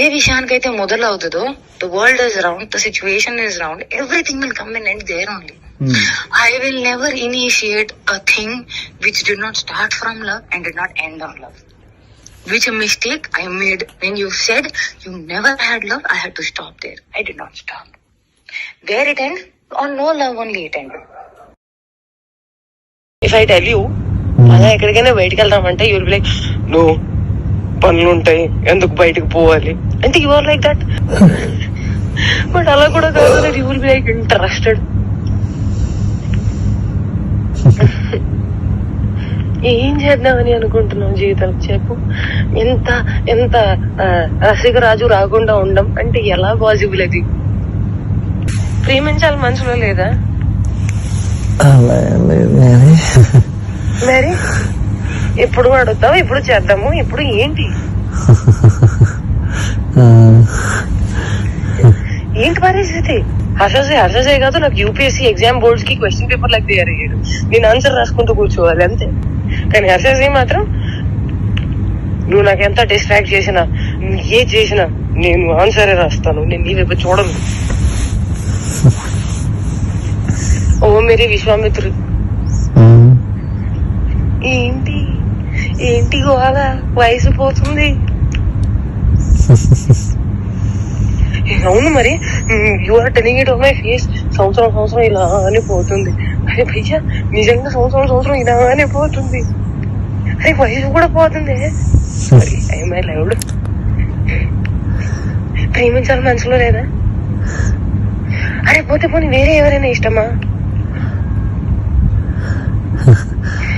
ఏ విషయానికైతే మొదలవుతుందో the world is round the situation is round everything will come in and there only. I will never initiate a thing which did not start from love and did not end on love. Which a mistake I made when you said you never had love, I had to stop there. I did not stop. Where it end? On no love only it ended. If I tell you అలా ఎక్కడికైనా బయటికి వెళ్దామంటే your like no పనులు ఉంటాయి ఎందుకు బయటకు పోవాలి? అంటే you are like that but అలా కూడా కాదు you will be like interested ఏం చేద్దామని అనుకుంటున్నావు జీవితం చెప్పు. ఎంత ఎంత ఆ, రసికరాజు రాకుండా ఉండం అంటే ఎలా పాసిబుల్ అది? ప్రేమించాలి మనసులో లేదా? అలా లేదు కానీ మరి? ఎప్పుడు అడుగుతావు ఇప్పుడు చేద్దాము ఇప్పుడు ఏంటి? ఏంటి పరిస్థితి? హర్షసే హర్షసే కాదు నాకు యూపీఎస్సీ ఎగ్జామ్ బోర్డ్స్కి క్వశ్చన్ పేపర్ లాగా తయారు అయ్యాడు నేను ఆన్సర్ రాసుకుంటూ కూర్చోవాలి అంతే. కానీ హర్షసే మాత్రం నువ్వు నాకు ఎంత డిస్ట్రాక్ట్ చేసినా నువ్వు ఏ చేసినా నేను ఆన్సరే రాస్తాను నేను నీ వైపు చూడను. ఓ మేరీ విశ్వామిత్రు. మ్మ్. ఏంటి? ఏంటి గోళ వయసు పోతుంది. అవును మరి. You are telling it my face సంవత్సరం సంవత్సరం ఇలానే పోతుంది. అరే భయ్యా నిజంగా సంవత్సరం సంవత్సరం ఇలానే పోతుంది. అరే వయసు కూడా పోతుంది. మై లైవ్డ్ ప్రేమించాలి మనసులో లేదా? అరే పోతే పోనీ వేరే ఎవరైనా ఇష్టమా?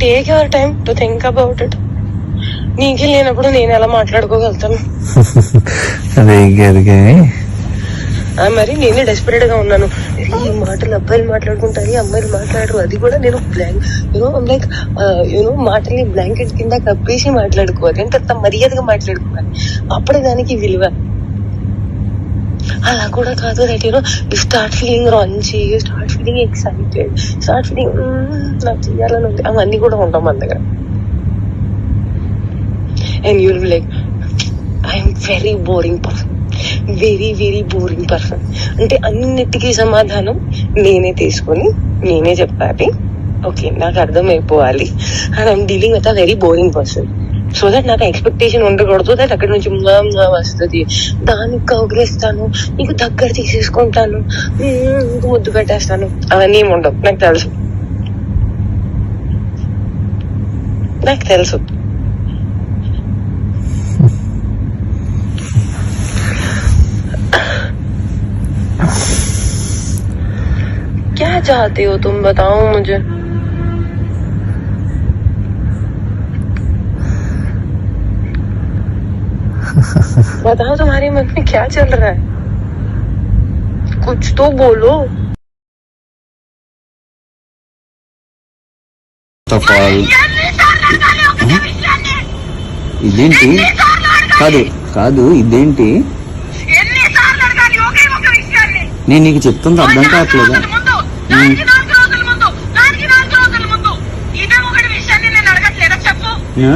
take your time to think about it నీకే లేనప్పుడు నేను ఎలా మాట్లాడుకోగలుగుతాను? అదే మరి నేనే డెస్పరేట్గా ఉన్నాను. ఈ మాటలు అబ్బాయిలు మాట్లాడుకుంటారు అమ్మాయిలు మాట్లాడరు. అది కూడా నేను blank you know like you know మాటల్ని బ్లాంకెట్ కింద కప్పేసి మాట్లాడుకోవాలి. అంటే అంత మర్యాదగా మాట్లాడుకోవాలి. అప్పుడే దానికి విలువ. అలా కూడా కాదు that you know you start feeling Ranchi you start feeling excited start feeling నాకు చేయాలని ఉంది. అవన్నీ కూడా ఉంటాం మన దగ్గర. And you will like I'm very boring person very very boring person అంటే అన్నిటికీ సమాధానం నేనే తీసుకొని నేనే చెప్పాలి. ఓకే నాకు అర్థమైపోవాలి. And I'm dealing with a very boring person so that నాకు ఎక్స్పెక్టేషన్ ఉండకూడదు దట్ అక్కడ నుంచి మ్మ్ మ్మ్ వస్తుంది దానికి కౌగిలిస్తాను నీకు దగ్గర తీసేసుకుంటాను మ్మ్, నీకు ముద్దు పెట్టేస్తాను అవన్నీ ఏమి ఉండవు నాకు తెలుసు నాకు తెలుసు क्या चाहते हो तुम बताओ मुझे बताओ तुम्हारे मन में क्या चल रहा है कुछ तो बोलो ఆఫ్ ఆల్ ఇదేంటి కాదు కాదు ఇదేంటి ఎన్నిసార్లు అడగాలి ఒకే ఒక విషయాన్ని నేను నీకు చెప్తుంది అర్థం కావట్లేదా దానికి నాలుగు రోజుల ముందు దానికి నాలుగు రోజుల ముందు ఇదే ఒకటి విషయాన్ని నేను అడగట్లేదా చెప్పు ఆ?